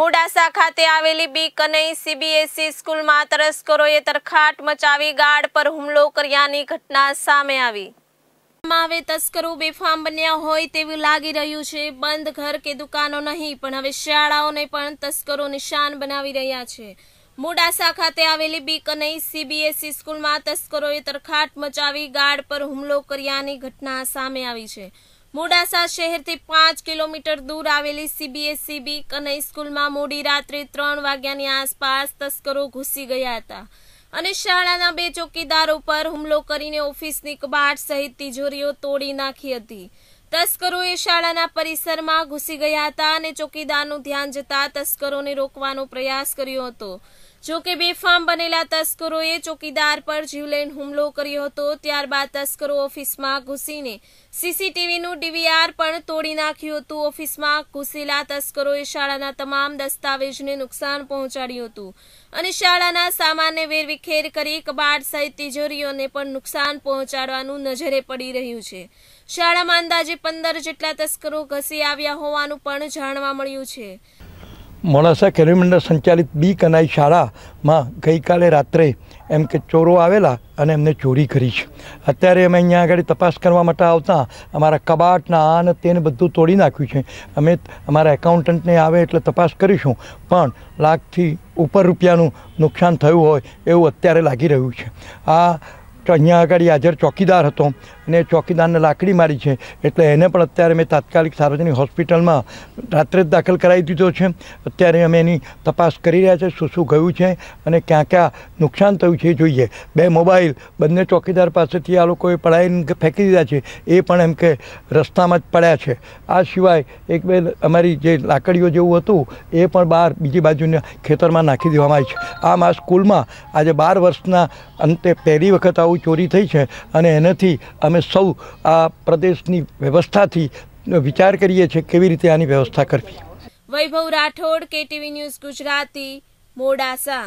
મોડાસા ખાતે આવેલી બી કનઈ સીબીએસઈ સ્કૂલમાં તસ્કરોએ તરખાટ મચાવી ગાર્ડ પર હુમલો કર્યાની ઘટના સામે આવી. હવે તસ્કરો બેફામ બન્યા હોય તેવું લાગી રહ્યું છે. બંધ ઘર કે દુકાનો નહીં, પણ હવે શાળાઓને પણ તસ્કરો નિશાન બનાવી રહ્યા છે. મોડાસા ખાતે આવેલી બી કનઈ સીબીએસઈ સ્કૂલમાં તસ્કરોએ તરખાટ મચાવી ગાર્ડ પર હુમલો કર્યાની ઘટના સામે આવી છે. મોડાસા શહેરથી પાંચ કિલોમીટર દૂર આવેલી સીબીએસસી બી કનૈ સ્કૂલમાં મોડી રાત્રે ત્રણ વાગ્યાની આસપાસ તસ્કરો ઘૂસી ગયા હતા. અને શાળાના બે ચોકીદારો પર હુમલો કરીને ઓફિસની કબાટ સહિત તિજોરીઓ તોડી નાખી હતી. તસ્કરોએ શાળાના પરિસરમાં ઘૂસી ગયા હતા અને ચોકીદારનું ધ્યાન જતા તસ્કરોને રોકવાનો પ્રયાસ કર્યો હતો. જો કે બેફામ બનેલા તસ્કરોએ ચોકીદાર પર જીવલેણ હુમલો કર્યો હતો, ત્યારબાદ તસ્કરો ઓફિસમાં ઘૂસીને સીસીટીવીનું ડીવીઆર પણ તોડી નાખ્યું હતું. ઓફિસમાં ઘૂસેલા તસ્કરોએ શાળાના તમામ દસ્તાવેજને નુકસાન પહોંચાડ્યું હતું અને શાળાના સામાનને વેરવિખેર કરી કબાટ સહિત તિજોરીઓને પણ નુકસાન પહોંચાડવાનું નજરે પડી રહ્યું છે. શાળામાં અંદાજે પંદર જેટલા તસ્કરો ઘસી આવ્યા હોવાનું પણ જાણવા મળ્યું છે. મોડાસા કેરીમંડળ સંચાલિત બી કનાઈ શાળામાં ગઈકાલે રાત્રે એમ કે ચોરો આવેલા અને એમને ચોરી કરી છે. અત્યારે અમે અહીંયા આગળ તપાસ કરવા માટે આવતા અમારા કબાટના આ અને તેને બધું તોડી નાખ્યું છે. અમે અમારા એકાઉન્ટન્ટને આવે એટલે તપાસ કરીશું, પણ લાખથી ઉપર રૂપિયાનું નુકસાન થયું હોય એવું અત્યારે લાગી રહ્યું છે. આ અહીંયા આગળ હાજર ચોકીદાર હતો અને ચોકીદારને લાકડી મારી છે. એટલે એને પણ અત્યારે મેં તાત્કાલિક સાર્વજનિક હોસ્પિટલમાં રાત્રે જ દાખલ કરાવી દીધો છે. અત્યારે અમે એની તપાસ કરી રહ્યા છે, શું શું ગયું છે અને ક્યાં ક્યાં નુકસાન થયું છે એ જોઈએ. બે મોબાઈલ બંને ચોકીદાર પાસેથી આ લોકોએ પડાવીને ફેંકી દીધા છે. એ પણ એમ કે રસ્તામાં જ પડ્યા છે. આ સિવાય એક બે અમારી જે લાકડીઓ જેવું હતું, એ પણ બહાર બીજી બાજુના ખેતરમાં નાખી દેવામાં આવી છે. આમ આ સ્કૂલમાં આજે બાર વર્ષના અંતે પહેલી વખત આવું ચોરી થઈ છે અને એનાથી અમે સૌ આ પ્રદેશની વ્યવસ્થાથી વિચાર કરીએ છીએ કેવી રીતે આની વ્યવસ્થા કરવી. Vaibhav Rathod, KTV news Gujarati, Modasa.